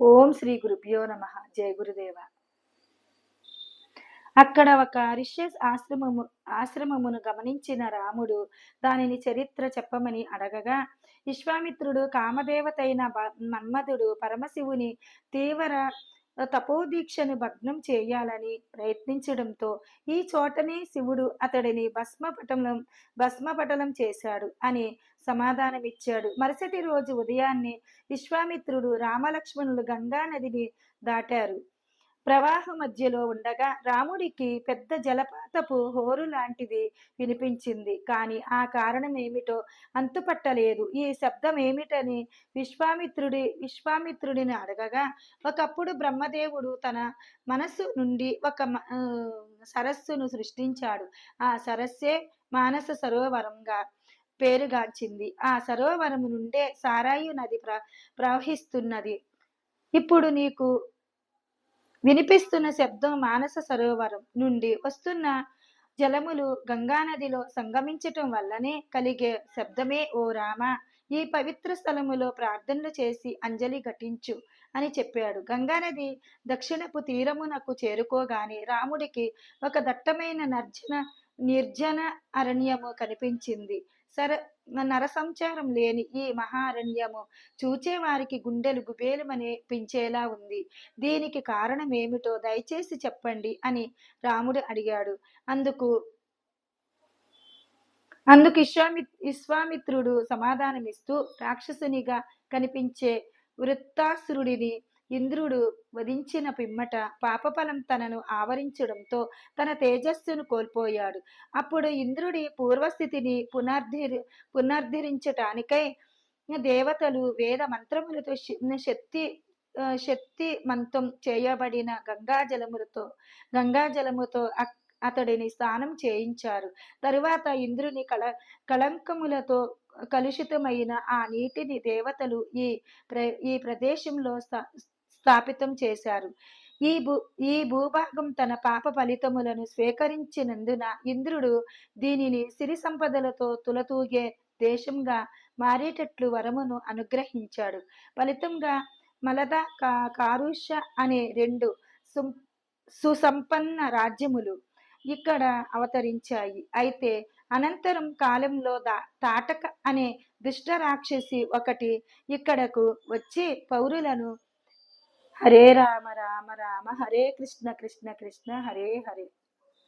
ఓం శ్రీ గురుభ్యో నమ. జయ గురుదేవ. అక్కడ ఒక రిషియస్ ఆశ్రమము ఆశ్రమమును గమనించిన రాముడు దానిని చరిత్ర చెప్పమని అడగగా విశ్వామిత్రుడు కామదేవతైన మన్మధుడు పరమశివుని తీవ్ర తపోదీక్షను భగ్నం చేయాలని ప్రయత్నించడంతో ఈ చోటనే శివుడు అతడిని భస్మపటలం భస్మపటలం చేశాడు అని సమాధానమిచ్చాడు. మరుసటి రోజు ఉదయాన్నే విశ్వామిత్రుడు రామలక్ష్మణులు గంగా నదిని దాటారు. ప్రవాహ మధ్యలో ఉండగా రాముడికి పెద్ద జలపాతపు హోరు లాంటిది వినిపించింది. కానీ ఆ కారణం ఏమిటో అంతుపట్టలేదు. ఈ శబ్దం ఏమిటని విశ్వామిత్రుడి విశ్వామిత్రుడిని అడగగా ఒకప్పుడు బ్రహ్మదేవుడు తన మనస్సు నుండి ఒక మ- సరస్సును సృష్టించాడు. ఆ సరస్సే మానస సరోవరంగా పేరుగాంచింది. ఆ సరోవరము నుండే సారాయు నది ప్ర ప్రవహిస్తున్నది. ఇప్పుడు నీకు వినిపిస్తున్న శబ్దం మానస సరోవరం నుండి వస్తున్న జలములు గంగానదిలో సంగమించటం వల్లనే కలిగే శబ్దమే ఓ రామ. ఈ పవిత్ర స్థలములో ప్రార్థనలు చేసి అంజలి ఘటించు అని చెప్పాడు. గంగానది దక్షిణపు తీరమునకు చేరుకోగానే రాముడికి ఒక దట్టమైన నర్జన నిర్జన అరణ్యము కనిపించింది. సర నరసంచారం లేని ఈ మహారణ్యము చూచేవారికి గుండెలు గుబేలుమని పించేలా ఉంది. దీనికి కారణం ఏమిటో దయచేసి చెప్పండి అని రాముడు అడిగాడు. అందుకు అందుకు విశ్వామి విశ్వామిత్రుడు సమాధానమిస్తూ రాక్షసునిగా కనిపించే వృత్తాసురుడిని ఇంద్రుడు వధించిన పిమ్మట పాపఫలం తనను ఆవరించడంతో తన తేజస్సును కోల్పోయాడు. అప్పుడు ఇంద్రుడి పూర్వస్థితిని పునర్ధి పునర్ధరించటానికై దేవతలు వేద మంత్రములతో శక్తి శక్తి మంతం చేయబడిన గంగా జలములతో గంగా జలముతో అతడిని స్నానం చేయించారు. తరువాత ఇంద్రుని కళ కళంకములతో కలుషితమైన ఆ నీటిని దేవతలు ఈ ప్ర ఈ ప్రదేశంలో స్థాపితం చేశారు. ఈ భూ ఈ భూభాగం తన పాప ఫలితములను స్వీకరించినందున ఇంద్రుడు దీనిని సిరి సంపదలతో తులతూగే దేశంగా మారేటట్లు వరమును అనుగ్రహించాడు. ఫలితంగా మలద కా కారుష్య అనే రెండు సుసంపన్న రాజ్యములు ఇక్కడ అవతరించాయి. అయితే అనంతరం కాలంలో దా తాటక అనే దుష్ట రాక్షసి ఒకటి ఇక్కడకు వచ్చి పౌరులను హరే రామ రామ రామ హరే కృష్ణ కృష్ణ కృష్ణ హరే హరే.